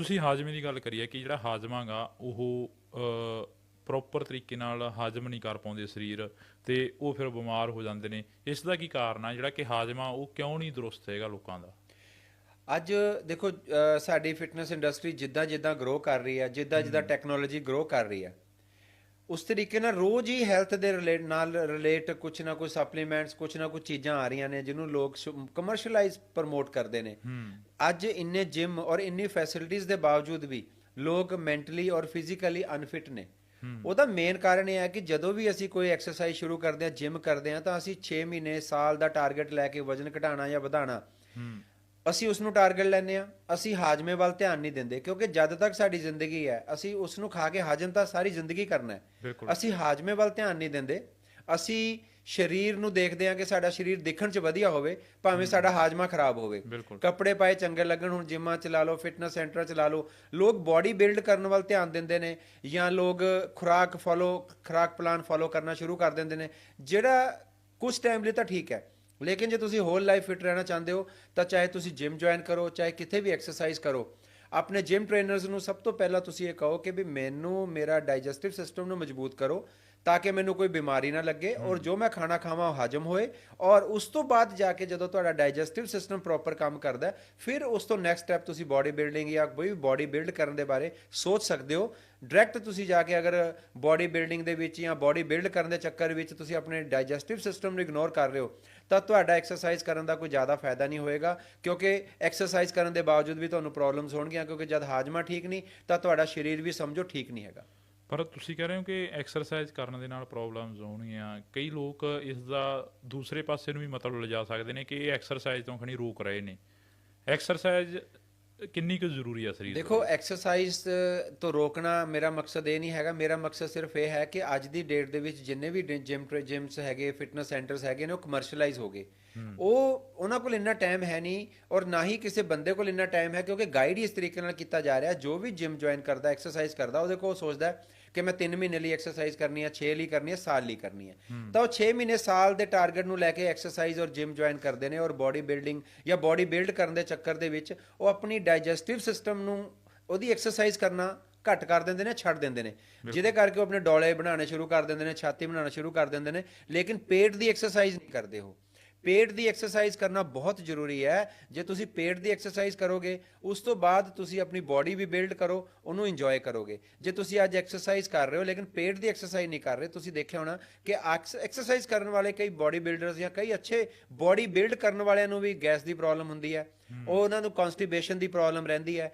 ਤੁਸੀਂ ਹਾਜ਼ਮੇ ਦੀ ਗੱਲ ਕਰੀ ਹੈ ਕਿ ਜਿਹੜਾ ਹਾਜ਼ਮਾਗਾ ਉਹ ਪ੍ਰੋਪਰ ਤਰੀਕੇ ਨਾਲ ਹਾਜ਼ਮ ਨਹੀਂ ਕਰ ਪਾਉਂਦੇ ਸਰੀਰ ਤੇ ਉਹ ਫਿਰ ਬਿਮਾਰ ਹੋ ਜਾਂਦੇ ਨੇ। ਇਸ ਦਾ ਕੀ ਕਾਰਨ ਆ? ਜਿਹੜਾ ਕਿ ਹਾਜ਼ਮਾ ਉਹ ਕਿਉਂ ਨਹੀਂ ਦਰੁਸਤ ਹੈਗਾ ਲੋਕਾਂ ਦਾ? ਅੱਜ ਦੇਖੋ ਸਾਡੀ ਫਿਟਨੈਸ ਇੰਡਸਟਰੀ ਜਿੱਦਾਂ ਜਿੱਦਾਂ ਗਰੋ ਕਰ ਰਹੀ ਹੈ ਜਿੱਦਾਂ ਜਿੱਦਾਂ ਟੈਕਨੋਲੋਜੀ ਗਰੋ ਕਰ ਰਹੀ ਹੈ ਉਸ ਤਰੀਕੇ ਨਾਲ ਰੋਜ਼ ਹੀ ਹੈਲਥ ਦੇ ਰਿਲੇਟ ਨਾਲ ਰਿਲੇਟ ਕੁਝ ਨਾ ਕੁਝ ਸਪਲੀਮੈਂਟਸ ਕੁਝ ਨਾ ਕੁਝ ਚੀਜ਼ਾਂ ਆ ਰਹੀਆਂ ਨੇ ਜਿਹਨੂੰ ਲੋਕ ਕਮਰਸ਼ੀਅਲਾਈਜ਼ ਪ੍ਰਮੋਟ ਕਰਦੇ ਨੇ। ਅੱਜ ਇੰਨੇ ਜਿਮ ਔਰ ਇੰਨੀ ਫੈਸਿਲਿਟੀਆਂ ਦੇ ਬਾਵਜੂਦ ਵੀ ਲੋਕ ਮੈਂਟਲੀ ਔਰ ਫਿਜ਼ੀਕਲੀ ਅਨਫਿਟ ਨੇ। ਉਹਦਾ ਮੇਨ ਕਾਰਨ ਇਹ ਹੈ ਕਿ ਜਦੋਂ ਵੀ ਅਸੀਂ ਕੋਈ ਐਕਸਰਸਾਈਜ਼ ਸ਼ੁਰੂ ਕਰਦੇ ਹਾਂ ਜਿਮ ਕਰਦੇ ਹਾਂ ਤਾਂ ਅਸੀਂ 6 ਮਹੀਨੇ ਸਾਲ ਦਾ ਟਾਰਗੇਟ ਲੈ ਕੇ ਵਜ਼ਨ ਘਟਾਉਣਾ ਜਾਂ ਵਧਾਉਣਾ। ਅਸੀਂ ਉਸ ਨੂੰ ਟਾਰਗੇਟ ਲੈਂਦੇ ਆ ਅਸੀਂ ਹਾਜਮੇ ਵੱਲ ਧਿਆਨ ਨਹੀਂ ਦਿੰਦੇ ਕਿਉਂਕਿ ਜਦ ਤੱਕ ਸਾਡੀ ਜ਼ਿੰਦਗੀ ਹੈ ਅਸੀਂ ਉਸ ਨੂੰ ਖਾ ਕੇ ਹਾਜਮ ਤਾਂ ਸਾਰੀ ਜ਼ਿੰਦਗੀ ਕਰਨਾ ਹੈ। ਅਸੀਂ ਹਾਜਮੇ ਵੱਲ ਧਿਆਨ ਨਹੀਂ ਦਿੰਦੇ ਅਸੀਂ ਸਰੀਰ ਨੂੰ ਦੇਖਦੇ ਹਾਂ ਕਿ ਸਾਡਾ ਸਰੀਰ ਦਿਖਣ 'ਚ ਵਧੀਆ ਹੋਵੇ ਭਾਵੇਂ ਸਾਡਾ ਹਾਜਮਾ ਖਰਾਬ ਹੋਵੇ। ਕੱਪੜੇ ਪਾਏ ਚੰਗੇ ਲੱਗਣ ਹੁਣ ਜਿਮਾਂ ਚ ਲਾ ਲਓ ਫਿਟਨੈਸ ਸੈਂਟਰਾਂ ਚ ਲਾ ਲਓ ਲੋਕ ਬਾਡੀ ਬਿਲਡ ਕਰਨ ਵੱਲ ਧਿਆਨ ਦਿੰਦੇ ਨੇ ਜਾਂ ਲੋਕ ਖੁਰਾਕ ਫੋਲੋ ਖੁਰਾਕ ਪਲਾਨ ਫੋਲੋ ਕਰਨਾ ਸ਼ੁਰੂ ਕਰ ਦਿੰਦੇ ਨੇ। ਜਿਹੜਾ ਕੁਝ ਟਾਈਮ ਲਈ ਤਾਂ ਠੀਕ ਹੈ ਲੇਕਿਨ ਜੇ ਤੁਸੀਂ ਹੋਲ ਲਾਈਫ ਫਿਟ ਰਹਿਣਾ ਚਾਹੁੰਦੇ ਹੋ ਤਾਂ ਚਾਹੇ ਤੁਸੀਂ ਜਿਮ ਜੁਆਇਨ ਕਰੋ ਚਾਹੇ ਕਿਤੇ ਵੀ ਐਕਸਰਸਾਈਜ਼ ਕਰੋ ਆਪਣੇ ਜਿਮ ਟ੍ਰੇਨਰਸ ਨੂੰ ਸਭ ਤੋਂ ਪਹਿਲਾਂ ਤੁਸੀਂ ਇਹ ਕਹੋ ਕਿ ਵੀ ਮੈਨੂੰ ਮੇਰਾ ਡਾਈਜੈਸਟਿਵ ਸਿਸਟਮ ਨੂੰ ਮਜ਼ਬੂਤ ਕਰੋ ਤਾਂ ਕਿ ਮੈਨੂੰ ਕੋਈ ਬਿਮਾਰੀ ਨਾ ਲੱਗੇ ਔਰ ਜੋ ਮੈਂ ਖਾਣਾ ਖਾਵਾਂ ਉਹ ਹਜਮ ਹੋਏ ਔਰ ਉਸ ਤੋਂ ਬਾਅਦ ਜਾ ਕੇ ਜਦੋਂ ਤੁਹਾਡਾ ਡਾਈਜੈਸਟਿਵ ਸਿਸਟਮ ਪ੍ਰੋਪਰ ਕੰਮ ਕਰਦਾ ਫਿਰ ਉਸ ਤੋਂ ਨੈਕਸਟ ਸਟੈਪ ਤੁਸੀਂ ਬਾਡੀ ਬਿਲਡਿੰਗ ਜਾਂ ਕੋਈ ਵੀ ਬਾਡੀ ਬਿਲਡ ਕਰਨ ਦੇ ਬਾਰੇ ਸੋਚ ਸਕਦੇ ਹੋ ਡਾਇਰੈਕਟ ਤੁਸੀਂ ਜਾ ਕੇ ਅਗਰ ਬਾਡੀ ਬਿਲਡਿੰਗ ਦੇ ਵਿੱਚ ਜਾਂ ਬਾਡੀ ਬਿਲਡ ਕਰਨ ਦੇ ਚੱਕਰ ਵਿੱਚ ਤੁਸੀਂ ਆਪਣੇ ਡਾਈਜੈਸਟਿਵ ਸਿਸਟਮ ਨੂੰ ਇਗਨੋਰ ਕਰ ਰਹੇ ਹੋ, ਤਾਂ ਤੁਹਾਡਾ ਐਕਸਰਸਾਈਜ਼ ਕਰਨ ਦਾ ਕੋਈ ਜ਼ਿਆਦਾ ਫਾਇਦਾ ਨਹੀਂ ਹੋਏਗਾ, ਕਿਉਂਕਿ ਐਕਸਰਸਾਈਜ਼ ਕਰਨ ਦੇ ਬਾਵਜੂਦ ਵੀ ਤੁਹਾਨੂੰ ਪ੍ਰੋਬਲਮਸ ਹੋਣਗੀਆਂ, ਕਿਉਂਕਿ ਜਦ ਹਾਜਮਾ ਠੀਕ ਨਹੀਂ, ਤਾਂ ਤੁਹਾਡਾ ਸਰੀਰ ਵੀ ਸਮਝੋ ਠੀਕ ਨਹੀਂ ਹੈਗਾ। ਪਰ ਤੁਸੀਂ ਕਹਿ ਰਹੇ ਹੋ ਕਿ ਐਕਸਰਸਾਈਜ਼ ਕਰਨ ਦੇ ਨਾਲ ਪ੍ਰੋਬਲਮਸ ਹੋਣਗੀਆਂ, ਕਈ ਲੋਕ ਇਸ ਦਾ ਦੂਸਰੇ ਪਾਸੇ ਨੂੰ ਵੀ ਮਤਲਬ ਲਿਜਾ ਸਕਦੇ ਨੇ ਕਿ ਇਹ ਐਕਸਰਸਾਈਜ਼ ਤੋਂ ਖਣੀ ਰੋਕ ਰਹੇ ਨੇ। ਐਕਸਰਸਾਈਜ਼ ਕਿੰਨੀ ਕੁ ਜ਼ਰੂਰੀ ਆ ਸਰੀਰ ਦੇਖੋ ਐਕਸਰਸਾਈਜ਼ ਤੋਂ ਰੋਕਣਾ ਮੇਰਾ ਮਕਸਦ ਇਹ ਨਹੀਂ ਹੈਗਾ। ਮੇਰਾ ਮਕਸਦ ਸਿਰਫ ਇਹ ਹੈ ਕਿ ਅੱਜ ਦੀ ਡੇਟ ਦੇ ਵਿੱਚ ਜਿੰਨੇ ਵੀ ਜਿਮ ਜਿਮਸ ਹੈਗੇ ਫਿਟਨੈਸ ਸੈਂਟਰਸ ਹੈਗੇ ਨੇ ਉਹ ਕਮਰਸ਼ੀਅਲਾਈਜ਼ ਹੋ ਗਏ। ਉਹ ਉਹਨਾਂ ਕੋਲ ਇੰਨਾ ਟਾਈਮ ਹੈ ਨਹੀਂ ਔਰ ਨਾ ਹੀ ਕਿਸੇ ਬੰਦੇ ਕੋਲ ਇੰਨਾ ਟਾਈਮ ਹੈ ਕਿਉਂਕਿ ਗਾਈਡ ਹੀ ਇਸ ਤਰੀਕੇ ਨਾਲ ਕੀਤਾ ਜਾ ਰਿਹਾ। ਜੋ ਵੀ ਜਿਮ ਜੁਆਇਨ ਕਰਦਾ ਐਕਸਰਸਾਈਜ਼ ਕਰਦਾ ਉਹਦੇ ਕੋਲ ਸੋਚਦਾ ਹੈ ਕਿ ਮੈਂ 3 ਮਹੀਨੇ ਲਈ ਐਕਸਰਸਾਈਜ਼ ਕਰਨੀ ਹੈ 6 ਲਈ ਕਰਨੀ ਹੈ ਸਾਲ ਲਈ ਕਰਨੀ ਹੈ। ਤਾਂ ਉਹ 6 ਮਹੀਨੇ ਸਾਲ ਦੇ ਟਾਰਗੇਟ ਨੂੰ ਲੈ ਕੇ ਐਕਸਰਸਾਈਜ਼ ਔਰ ਜਿਮ ਜੁਆਇਨ ਕਰਦੇ ਨੇ ਔਰ ਬਾਡੀ ਬਿਲਡਿੰਗ ਜਾਂ ਬਾਡੀ ਬਿਲਡ ਕਰਨ ਦੇ ਚੱਕਰ ਦੇ ਵਿੱਚ ਉਹ ਆਪਣੀ ਡਾਈਜੈਸਟਿਵ ਸਿਸਟਮ ਨੂੰ ਉਹਦੀ ਐਕਸਰਸਾਈਜ਼ ਕਰਨਾ ਘੱਟ ਕਰ ਦਿੰਦੇ ਨੇ ਛੱਡ ਦਿੰਦੇ ਨੇ। ਜਿਹਦੇ ਕਰਕੇ ਉਹ ਆਪਣੇ ਡੋਲੇ ਬਣਾਉਣੇ ਸ਼ੁਰੂ ਕਰ ਦਿੰਦੇ ਨੇ ਛਾਤੀ ਬਣਾਉਣਾ ਸ਼ੁਰੂ ਕਰ ਦਿੰਦੇ ਨੇ ਲੇਕਿਨ ਪੇਟ ਦੀ ਐਕਸਰਸਾਈਜ਼ ਨਹੀਂ ਕਰਦੇ ਉਹ। ਪੇਟ ਦੀ ਐਕਸਰਸਾਈਜ਼ ਕਰਨਾ ਬਹੁਤ ਜ਼ਰੂਰੀ ਹੈ। ਜੇ ਤੁਸੀਂ ਪੇਟ ਦੀ ਐਕਸਰਸਾਈਜ਼ ਕਰੋਗੇ ਉਸ ਤੋਂ ਬਾਅਦ ਤੁਸੀਂ ਆਪਣੀ ਬਾਡੀ ਵੀ ਬਿਲਡ ਕਰੋ ਉਹਨੂੰ ਇੰਜੋਏ ਕਰੋਗੇ। ਜੇ ਤੁਸੀਂ ਅੱਜ ਐਕਸਰਸਾਈਜ਼ ਕਰ ਰਹੇ ਹੋ ਲੇਕਿਨ ਪੇਟ ਦੀ ਐਕਸਰਸਾਈਜ਼ ਨਹੀਂ ਕਰ ਰਹੇ ਤੁਸੀਂ ਦੇਖਿਆ ਹੋਣਾ ਕਿ ਐਕਸਰਸਾਈਜ਼ ਕਰਨ ਵਾਲੇ ਕਈ ਬਾਡੀ ਬਿਲਡਰਸ ਜਾਂ ਕਈ ਅੱਛੇ ਬਾਡੀ ਬਿਲਡ ਕਰਨ ਵਾਲਿਆਂ ਨੂੰ ਵੀ ਗੈਸ ਦੀ ਪ੍ਰੋਬਲਮ ਹੁੰਦੀ ਹੈ। ਉਹ ਉਹਨਾਂ ਨੂੰ ਕਨਸਟੀਪੇਸ਼ਨ ਦੀ ਪ੍ਰੋਬਲਮ ਰਹਿੰਦੀ ਹੈ।